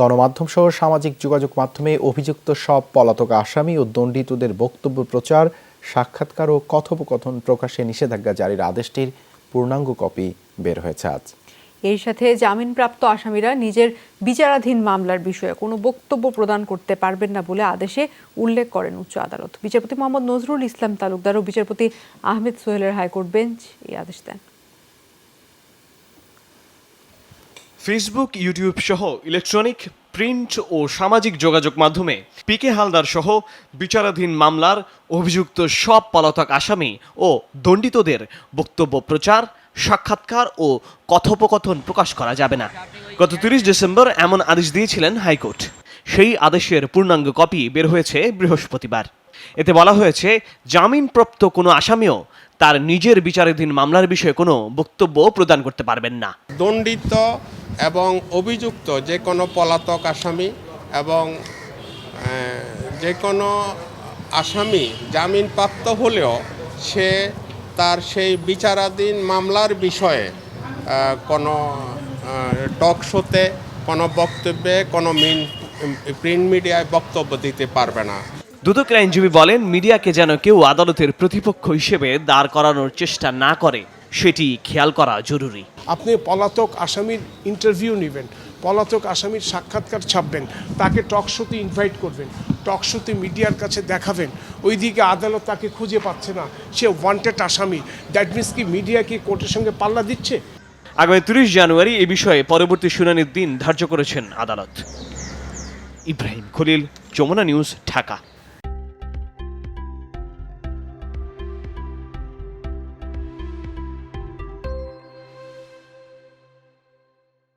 গণমাধ্যম সহ সামাজিক যোগাযোগ মাধ্যমে অভিযুক্ত সব পলাতক আসামি ও দণ্ডিতদের বক্তব্য প্রচার, সাক্ষাৎকার ও কথোপকথন প্রকাশে নিষেধাজ্ঞা জারির আদেশটির পূর্ণাঙ্গ কপি বের হয়েছে আজ। এর সাথে জামিনপ্রাপ্ত আসামিরা নিজের বিচারাধীন মামলার বিষয়ে কোনো বক্তব্য প্রদান করতে পারবেন না বলে আদেশে উল্লেখ করেন উচ্চ আদালত। বিচারপতি মোহাম্মদ নজরুল ইসলাম তালুকদার ও বিচারপতি আহমেদ সোহেলের হাইকোর্ট বেঞ্চ এই আদেশ দেন। ফেসবুক ইউটিউব সহ ইলেকট্রনিক প্রিন্ট ও সামাজিক যোগাযোগ মাধ্যমে পিকে হালদার সহ বিচারাধীন মামলার অভিযুক্ত সব পলাতক আসামি ও দণ্ডিতদের বক্তব্য, প্রচার, সাক্ষাৎকার ও কথোপকথন প্রকাশ করা যাবে না। গত তিরিশ ডিসেম্বর এমন আদেশ দিয়েছিলেন হাইকোর্ট। সেই আদেশের পূর্ণাঙ্গ কপি বের হয়েছে বৃহস্পতিবার। এতে বলা হয়েছে, জামিনপ্রাপ্ত কোনো আসামিও তার নিজের বিচারাধীন মামলার বিষয়ে কোনো বক্তব্য প্রদান করতে পারবেন না। দণ্ডিত এবং অভিযুক্ত যে কোনো পলাতক আসামি এবং যে কোনো আসামি জামিনপ্রাপ্ত হলেও সে তার সেই বিচারাধীন মামলার বিষয়ে কোনো টক শোতে কোনো বক্তব্যে কোনো মিন, প্রিন্ট মিডিয়ায় বক্তব্য দিতে পারবে না। দুদক আইনজীবী বলেন মিডিয়াকে যেন কেউ আদালতের প্রতিপক্ষ হিসেবে দাঁড় করানোর চেষ্টা না করে সেটি খেয়াল করা জরুরি। আপনি পলাতক আসামির ইন্টারভিউ নেবেন পলাতক আসামির সাক্ষাৎকার ছাপবেন তাকে টক শোতে ইনভাইট করবেন টক শোতে মিডিয়ার কাছে দেখাবেন ওইদিকে আদালত তাকে খুঁজে পাচ্ছে না সে ওয়ান্টেড আসামি দ্যাট মিনস কি মিডিয়া কি কোর্টের সঙ্গে পাল্লা দিচ্ছে? আগামী তিরিশ জানুয়ারি এ বিষয়ে পরবর্তী শুনানির দিন ধার্য করেছেন আদালত। ইব্রাহিম খলিল যমুনা নিউজ ঢাকা।